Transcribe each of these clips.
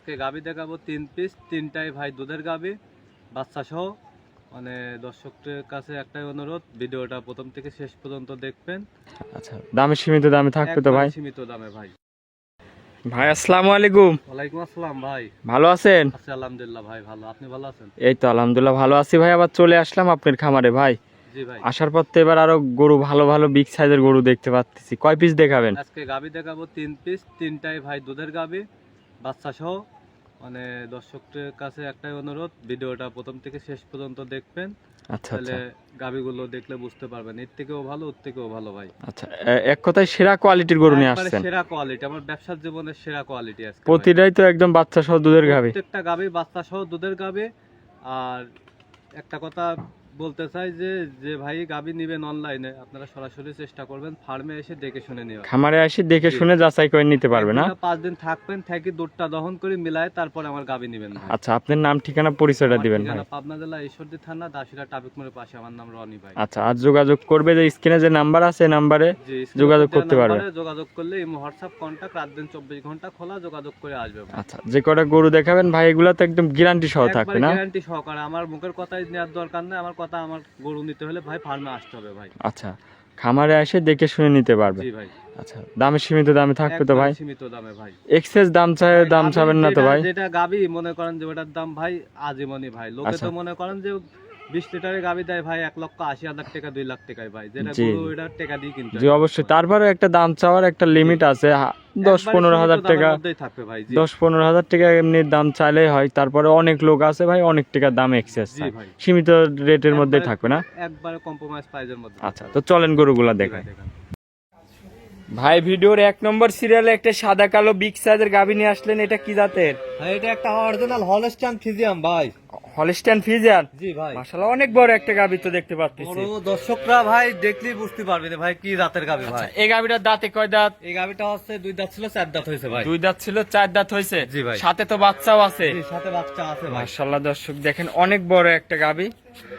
আজকে গাবি দেখাবো তিন পিস তিনটাই ভাই দুধের গাবি বাচ্চা সহ। মানে দর্শকদের কাছে একটাই অনুরোধ ভিডিওটা প্রথম থেকে শেষ পর্যন্ত দেখবেন। আচ্ছা দামে সীমিত দামে থাকবে তো ভাই? সীমিত দামে ভাই। ভাই আসসালামু আলাইকুম। ওয়ালাইকুম আসসালাম ভাই। ভালো আছেন? আছি আলহামদুলিল্লাহ ভাই ভালো। আপনি ভালো আছেন? এই তো আলহামদুলিল্লাহ ভালো আছি ভাই। আবার চলে আসলাম আপনার খামারে ভাই। জি ভাই। আসার পর তো এবার আরও গরু ভালো ভালো বিগ সাইজের গরু দেখতে পাচ্ছি কয় পিস দেখাবেন? আজকে গাবি দেখাবো তিন পিস তিনটাই ভাই দুধের গাবি। বাচ্চা সহ মানে দর্শকদের কাছে একটাই অনুরোধ ভিডিওটা প্রথম থেকে শেষ পর্যন্ত দেখবেন। আচ্ছা তাহলে আচ্ছা। গাবিগুলো দেখলে বুঝতে পারবেন এর থেকেও ভালো ওর থেকেও ভালো ভাই। আচ্ছা এক কথায় সেরা কোয়ালিটির গরু নিয়ে আসছেন। সেরা কোয়ালিটি আমার ব্যবসার জীবনের সেরা কোয়ালিটি আছে প্রতিটাই তো একদম বাচ্চা সহ দুধের গাভি প্রত্যেকটা গাবি বাচ্চা সহ দুধের গাবি। আর একটা কথা বলতে চাই যে যে ভাই গাবি নিবেন অনলাইনে আপনারা সরাসরি চেষ্টা করবেন ফার্মে এসে দেখে শুনে নেওয়া খামারে এসে দেখে শুনে যাচাই করে নিতে পারবে না? পাঁচ দিন থাকবেন থাকি দুধটা দহন করে মিলায় তারপরে আমার গাবি নিবেন। আচ্ছা আপনার নাম ঠিকানা পরিচয়টা দিবেন পাবনা জেলা ঈশ্বরদী থানা দাসিরা টাবিক মোড়ের পাশে। আমার নাম রনি ভাই। আচ্ছা আর যোগাযোগ করবে যে স্ক্রিনে যে নাম্বার আছে নাম্বারে যোগাযোগ করতে পারবে। যোগাযোগ করলে এই হোয়াটসঅ্যাপ কন্টাক্ট রাত দিন চব্বিশ ঘণ্টা খোলা যোগাযোগ করে আসবে আচ্ছা যে কটা গরু দেখাবেন ভাই এগুলো তো একদম গ্যারান্টি সহ থাকবে না? গ্যারান্টি সহকারে। আমার মুখের কথাই নেওয়ার দরকার নেই আমার কথা আমার গরু নিতে হলে ভাই ফার্মে আসতে হবে ভাই। আচ্ছা খামারে এসে দেখে শুনে নিতে পারবে। জি ভাই। আচ্ছা দামে সীমিত দামে থাকবে তো ভাই? সীমিত দামে ভাই। এক্সেস দাম চাই দাম চাবেন না তো ভাই? যেটা গাবি মনে করেন যে ওটার দাম ভাই আজীবনই ভাই। লোকে আচ্ছা। তো মনে করেন যে বিশ লিটারের গাবি দেয় ভাই এক লক্ষ আশি হাজার টাকা দুই লাখ টাকায় ভাই। যেটা জি। গরু এটা টাকা দিয়ে কিনতে জি হয়। অবশ্যই। তারপরে একটা দাম চাওয়ার একটা লিমিট আছে হা- দশ একবারে পনেরো সীমিত হাজার দামের টাকা। মধ্যেই থাকবে ভাই জি। দশ পনেরো হাজার টাকা এমনি দাম চাইলেই হয়। তারপরে অনেক লোক আছে ভাই অনেক টাকার দাম এক্সেস জি ভাই। সীমিত রেটের মধ্যে একবারে- থাকবে না? একবারে কম্প্রোমাইজ প্রাইজের মধ্যে আচ্ছা তো চলেন গরুগুলা জি দেখায় ভাই, দেখান। ভাই ভিডিওর এক নম্বর সিরিয়ালে একটা সাদা কালো বিগ সাইজের গাভী নিয়ে আসলেন এটা কি জাতের? ভাই এটা একটা অরিজিনাল হলস্টাইন ফিজিয়াম ভাই। হলিস্টান ফিজিয়ান জি ভাই। মাশাআল্লাহ অনেক বড় একটা গাভী তো দেখতে পাচ্ছি বড় দর্শকরা ভাই দেখলেই বুঝতে পারবে যে ভাই কি জাতের গাবি ভাই। এই গাভীটার দাঁতে কয় দাঁত? এই গাবিটা হচ্ছে দুই দাঁত ছিল চার দাঁত হয়েছে ভাই। দুই দাঁত ছিল চার দাঁত হয়েছে? জি ভাই। সাথে তো বাচ্চাও আছে। এর সাথে বাচ্চা আছে ভাই। মাশাআল্লাহ দর্শক দেখেন অনেক বড় একটা গাবি।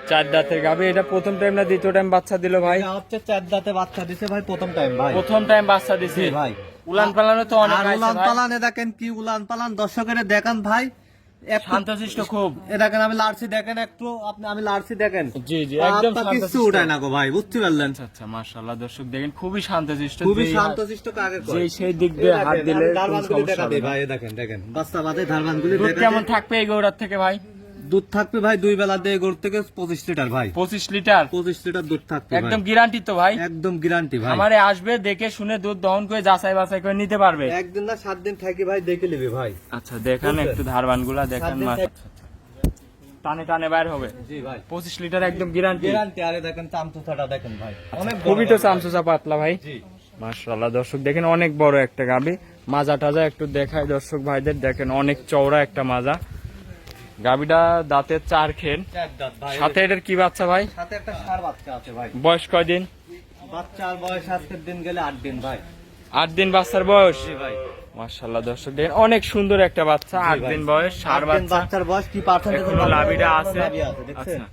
চার দাঁতের গাভী এটা প্রথম টাইম না দ্বিতীয় টাইম বাচ্চা দিল ভাই? এটা হচ্ছে চার দাঁতে বাচ্চা দিছে ভাই প্রথম টাইম ভাই। প্রথম টাইম বাচ্চা দিছে। ভাই। উলান পালানো তো অনেক উলান। পালানে দেখেন কি উলান পালান দর্শকের দেখান ভাই। শান্তশিষ্ট খুব। এ দেখেন আমি লার্সি দেখেন একটু আপনি আমি লার্সি দেখেন। জি জি একদম কিছু উঠায় না গো ভাই? বুঝতে পারলেন? আচ্ছা আচ্ছা মাশাআল্লাহ দর্শক দেখেন খুবই শান্তশিষ্ট। খুবই শান্তশিষ্ট কাকে কয়? যেই সেই দিক দিয়ে হাত দিলে ধারবানগুলি দেখা হবে ভাই দেখেন দেখেন বাচ্চা বাদে ধারবানগুলি দেখা কেমন থাকবে এই গৌড়ার থেকে ভাই? দুধ থাকবে ভাই দুই বেলা দিয়ে গরু থেকে পঁচিশ লিটার ভাই। পঁচিশ লিটার? পঁচিশ লিটার দুধ থাকবে একদম গ্যারান্টি তো ভাই। একদম গ্যারান্টি ভাই। আমারে আসবে দেখে শুনে দুধ দহন করে যাচাই বাছাই করে নিতে পারবে। একদিন না সাত দিন থাকি ভাই দেখে নিবি ভাই। আচ্ছা দেখান? একটু ধারবানগুলা দেখান টানে টানে বাইর হবে। জি ভাই। পঁচিশ লিটার একদম গ্যারান্টি গ্যারান্টি আরে দেখেন চামচুচাটা দেখেন ভাই। অনেক খুবই তো গাভী। চামচুচা পাতলা ভাই। জি। মাশাআল্লাহ দর্শক দেখেন অনেক বড় একটা গাবি। মাজা টাজা একটু দেখায় দর্শক ভাইদের দেখেন অনেক চওড়া একটা মাজা। গাবিটা দাঁতের চার খেন। দাঁত সাথে এটার কি বাচ্চা ভাই? সাথে একটা সার বাচ্চা আছে ভাই। বয়স কয়দিন? বাচ্চার বয়স আজকের দিন গেলে আট দিন ভাই। আট দিন বাচ্চার বয়স? ভাই। মাশাআল্লাহ দর্শক দেখেন অনেক সুন্দর একটা বাচ্চা আট দিন বয়স সার বাচ্চা। বাচ্চার বয়স কি পার্সেন্টেজ লাভিটা আছে। আচ্ছা।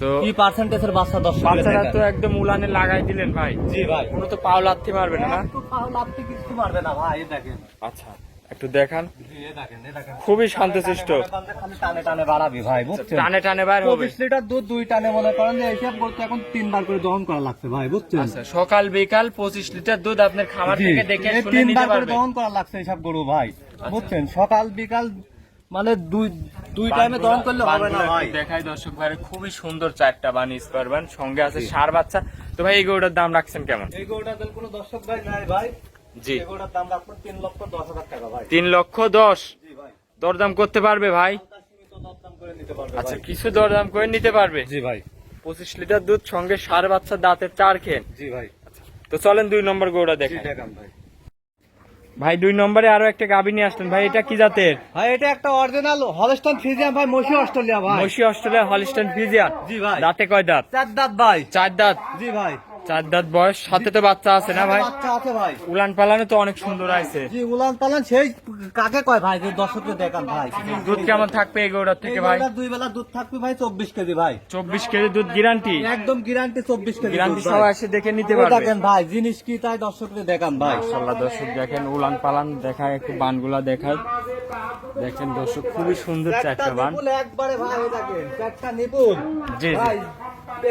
তো কি পার্সেন্টেজের বাচ্চা দশ বাচ্চারা তো একদম উলানে লাগাই দিলেন ভাই। জি ভাই। কোনো তো পাও লাথি মারবে না পাউল কিছু মারবে না ভাই দেখেন। আচ্ছা। একটু দেখান। খুবই শান্তশিষ্ট। টানে টানে বাড়াবি ভাই বুঝছেন টানে টানে বাইর হবে। লিটার দুধ দুই টানে মনে করেন যে এইসব বলতে এখন তিনবার করে দহন করা লাগছে ভাই বুঝছেন? আচ্ছা সকাল বিকাল পঁচিশ লিটার দুধ আপনার খামার থেকে দেখে শুনে নিতে দহন করা লাগছে এইসব গরু ভাই বুঝছেন? সকাল বিকাল মানে দুই দুই টাইমে দহন করলে হবে না ভাই। দেখাই দর্শক ভাই খুবই সুন্দর চারটা বান স্পারবান সঙ্গে আছে সার বাচ্চা। তো ভাই এই গরুটার দাম রাখছেন কেমন? এই গরুটার দাম কোনো দর্শক ভাই নাই ভাই। জি। দাম তিন লক্ষ দশ হাজার টাকা ভাই। তিন লক্ষ দশ? দরদাম করতে পারবে ভাই? আচ্ছা কিছু দরদাম করে নিতে পারবে? জি ভাই। পঁচিশ লিটার দুধ সঙ্গে সার বাচ্চা দাঁতের চার খেন। জি ভাই। তো চলেন দুই নম্বর জি দেখেন ভাই। ভাই দুই নম্বরে আরও একটা গাবি নিয়ে আসলেন। ভাই এটা কি জাতের? ভাই এটা একটা অরিজিনাল হলস্টাইন ফ্রিজিয়াম ভাই মসি অস্ট্রেলিয়া ভাই। মসি অস্ট্রেলিয়া হলিস্টান ফিজিয়ান জি ভাই। দাঁতে কয় দাঁত? চার দাঁত ভাই। চার দাঁত? জি ভাই। চার দাঁত বয়স সাথে তো বাচ্চা আছে না ভাই? বাচ্চা আছে ভাই। উলান পালানো তো অনেক সুন্দর আছে জি উলান পালান সেই কাকে কয় ভাই? যে দর্শককে দেখান ভাই। দুধ কেমন থাকবে এই গৌড়ার থেকে ভাই? দুই বেলা দুধ থাকবে ভাই চব্বিশ কেজি ভাই। চব্বিশ কেজি দুধ গ্যারান্টি? একদম গ্যারান্টি চব্বিশ কেজি গ্যারান্টি সবাই এসে দেখে নিতে পারবে। দেখেন ভাই জিনিস কি তাই দর্শককে দেখান ভাই। মাশাল্লাহ দর্শক দেখেন উলান পালান দেখায় একটু বানগুলা দেখায়। দেখেন দর্শক খুবই সুন্দর চারটা বান। একবারে ভাই দেখেন চারটা নিপুল জি, জি।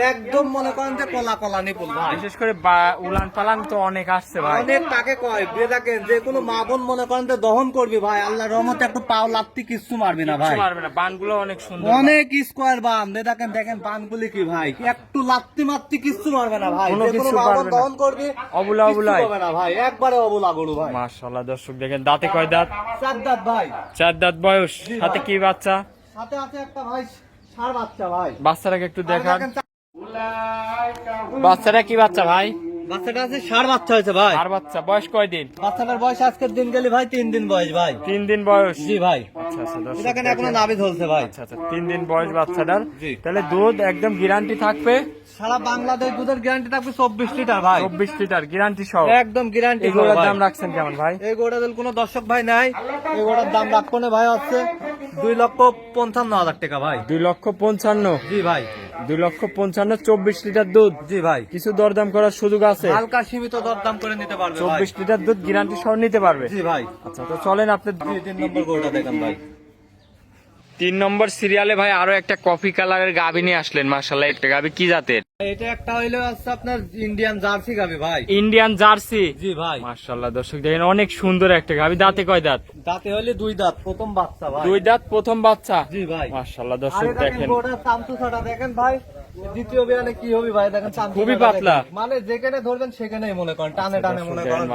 একদম মনে করেন যে কলা কলা নিপুল ভাই বিশেষ করে উলান পালান তো অনেক আসছে ভাই। অনেক তাকে কয় যে যে কোনো মা বোন মনে করেন যে দহন করবি ভাই আল্লাহ রহমতে একটু পাও লাত্তি কিচ্ছু মারবি না ভাই। মারবে না বানগুলো অনেক সুন্দর অনেক স্কোয়ার দে দেখেন দেখেন বানগুলি কি ভাই একটু কিচ্ছু মারবে না ভাই কোনো কিছু পারবে। দহন করবি অবুলা অবুলাই। হবে না ভাই একবারে অবুলা গরু ভাই। মাশাল্লাহ দর্শক দেখেন দাঁতে কয় দাঁত? চার দাঁত ভাই। চার দাঁত বয়স। হাতে কি বাচ্চা? সাথে আছে একটা ভাই সার বাচ্চা ভাই। বাচ্চাটাকে একটু চা- বাচ্চাটা কি বাচ্চা ভাই? বাচ্চাটা আছে সার বাচ্চা হয়েছে ভাই। আর বাচ্চা। বয়স কয় দিন? বাচ্চাটার বয়স আজকের দিন গেলে ভাই তিন দিন বয়স ভাই। তিন দিন বয়স? জি ভাই। আচ্ছা আচ্ছা দর্শক এখনও নাভি ধরছে ভাই? আচ্ছা আচ্ছা তিন দিন বয়স বাচ্চাটার। তাহলে দুধ একদম গ্যারান্টি থাকবে? সারা বাংলাদেশ দুধের গ্যারান্টি থাকবে চব্বিশ লিটার ভাই। চব্বিশ লিটার গ্যারান্টি সহ। একদম গ্যারান্টি এগুলোর দাম রাখছেন কেমন ভাই? এই কোনো দর্শক ভাই নাই। এই দাম রাখব না ভাই হচ্ছে দুই লক্ষ পঞ্চান্ন হাজার টাকা ভাই। দুই লক্ষ পঞ্চান্ন। জি ভাই। দুই লক্ষ পঞ্চান্ন চব্বিশ লিটার দুধ। জি ভাই। কিছু দরদাম করার সুযোগ আছে? হালকা সীমিত দরদাম করে নিতে পারবে চব্বিশ লিটার দুধ গ্যারান্টি সহ নিতে পারবে? জি ভাই। আচ্ছা তো চলেন আপনি তিন নম্বর গোড়া দেখেন ভাই। তিন নম্বর সিরিয়ালে ভাই আরও একটা কফি কালারের গাভি নিয়ে আসলেন মার্শাল্লাহ একটা গাভি কি জাতের? এটা একটা হইল হচ্ছে আপনার ইন্ডিয়ান জার্সি গাবি ভাই। ইন্ডিয়ান জার্সি জি ভাই। মার্শাল্লাহ দর্শক দেখেন অনেক সুন্দর একটা গাভি দাঁতে কয় দাঁত? দাঁতে হলে দুই দাঁত প্রথম বাচ্চা ভাই। দুই দাঁত প্রথম বাচ্চা? জি ভাই। মার্শাল্লাহ দর্শক দেখেন ভাই। দ্বিতীয় বিয়ানে কি হবে ভাই? দেখেন খুবই পাতলা। মানে যেখানে ধরবেন সেখানেই মনে করেন টানে টানে মনে করেন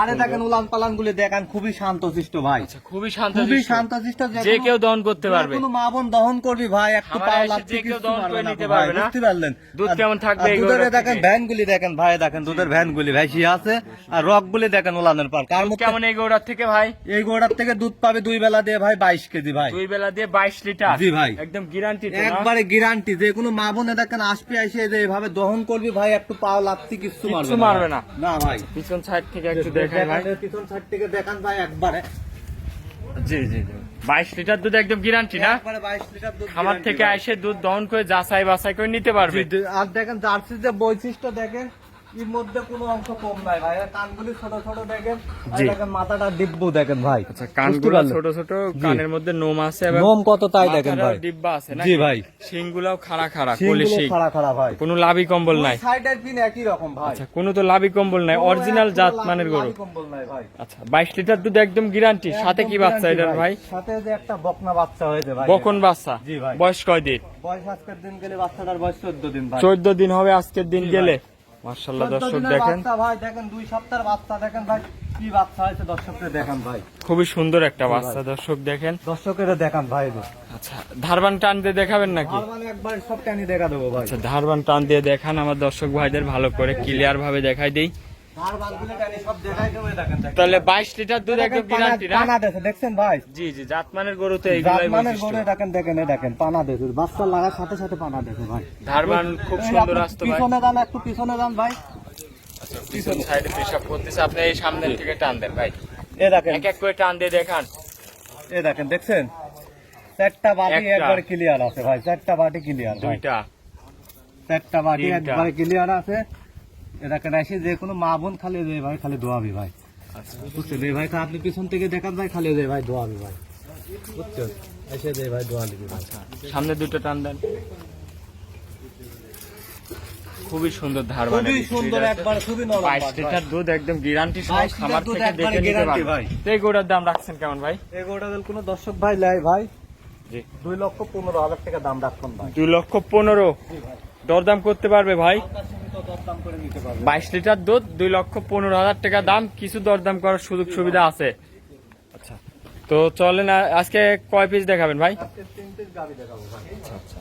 আরে দেখেন উলান পালান গুলি দেখেন খুবই শান্তশিষ্ট ভাই। খুবই শান্ত খুবই। শান্তশিষ্ট যে কেউ দহন করতে পারবে। কোনো মা বোন দহন করবি ভাই একটু পাও লাগছে কেউ দহন করে নিতে পারবে না? বুঝতে পারলেন? দুধ কেমন থাকবে দুধের দেখেন ভ্যান গুলি দেখেন ভাই দেখেন দুধের ভ্যান গুলি ভাই সি আছে আর রক গুলি দেখেন উলানের পার কার মুখে কেমন এই গৌড়ার থেকে ভাই? এই গোড়ার থেকে দুধ পাবে দুই বেলা দিয়ে ভাই বাইশ কেজি ভাই। দুই বেলা দিয়ে বাইশ লিটার। জি ভাই। একদম গ্যারান্টি একবারে গ্যারান্টি যে কোনো মা বোনে দেখেন আসবে এসে যে এভাবে দহন করবি ভাই একটু পাও কিছু মারবে মারবে না। না ভাই। পিছন সাইড থেকে একটু দেখাই ভাই। পিছন সাইড থেকে দেখান ভাই একবারে। জি জি জি। বাইশ লিটার দুধ একদম গ্যারান্টি না? একবারে বাইশ লিটার দুধ খামার থেকে আসে এসে দুধ দহন করে যাচাই বাছাই করে নিতে পারবে। আর দেখেন জার্সির যে বৈশিষ্ট্য দেখেন এর মধ্যে কোনো অংশ কম নাই ভাই। কানগুলি ছোট ছোট দেখেন দেখেন মাথাটা ডিব্বু দেখেন ভাই। আচ্ছা কানগুলো ছোট ছোট কানের মধ্যে নোম আছে এবং নোম কত তাই দেখেন ভাই। ডিব্বা আছে না জি ভাই। শিংগুলাও খাড়া খাড়া কলি শিং। খাড়া খাড়া ভাই। কোনো লাভি কম্বল নাই? সাইডের পিন একই রকম ভাই। আচ্ছা কোনো তো লাভি কম্বল নাই অরিজিনাল জাত মানের গরু। কম্বল নাই ভাই। আচ্ছা বাইশ লিটার দুধ একদম গ্যারান্টি সাথে কি বাচ্চা এটার ভাই। সাথে যে একটা বকনা বাচ্চা হয়েছে ভাই। বকন বাচ্চা? জি ভাই। বয়স কয় দিন? বয়স আজকের দিন গেলে বাচ্চাটার বয়স চোদ্দ দিন ভাই। চোদ্দ দিন হবে আজকের দিন গেলে? মার্শাল্লাহ 14 দর্শক দেখেন। ভাই দেখেন দুই সপ্তাহের বাচ্চা দেখেন ভাই কি বাচ্চা হয়েছে দর্শকদের দেখান ভাই। খুবই সুন্দর একটা বাচ্চা দর্শক দেখেন। দর্শকেরা দেখান ভাই। আচ্ছা ধারবান টান দিয়ে দেখাবেন নাকি? একবার সব টানি দেখা দেবো ভাই। আচ্ছা ধারবান টান দিয়ে দেখান আমার দর্শক ভাইদের ভালো করে ক্লিয়ার ভাবে দেখাই দেই। তাহলে বাইশ লিটার দুধ একদম গ্যারান্টি না? পানা- দেখছেন ভাই? জি জি জাতমানের গরু তো এইগুলাই জাতমানের গরু দেখেন দেখেন এই দেখেন পানা দেখে বাচ্চা লাগার সাথে সাথে পানা দেখে ভাই। ধারবান খুব সুন্দর আসতো ভাই। পিছনে যান একটু পিছনে যান ভাই। আচ্ছা, পিছন সাইডে পেশাব করতেছে আপনি এই সামনের থেকে টান দেন ভাই। এ দেখেন। এক এক করে টান দিয়ে দেখান। এ দেখেন দেখছেন? চারটা বাটি। একবারে ক্লিয়ার আছে ভাই চারটা বাটি ক্লিয়ার দুইটা। চারটা বাটি। ক্লিয়ার আছে। এ এসে যে কোনো মা বোন খালি যে ভাই খালি দোয়াবি ভাই। বুঝছেন? এই ভাই আপনি পিছন থেকে দেখান ভাই খালি যে ভাই দোয়াবি ভাই। বুঝছেন? এসে যে ভাই দোয়া দিবি ভাই। সামনে দুটো টান দেন। খুবই সুন্দর খুবই সুন্দর একবার খুবই নরম। লিটার দুধ একদম গ্যারান্টি সহ 22 খামার থেকে দেখে নিতে পারবেন। এই গরুটার দাম রাখছেন কেমন ভাই? এই দিল কোনো দর্শক ভাই লাই ভাই? জি। দুই লক্ষ পনেরো হাজার টাকা দাম রাখুন ভাই। দুই লক্ষ পনেরো। জি ভাই। দরদাম করতে পারবে ভাই? বাইশ লিটার দুধ দুই লক্ষ পনেরো হাজার টাকা দাম কিছু দরদাম করার সুযোগ সুবিধা আছে। আচ্ছা। তো চলেন আজকে কয় পিস দেখাবেন ভাই? তিন পিস গাড়ি দেখাবো ভাই। আচ্ছা আচ্ছা।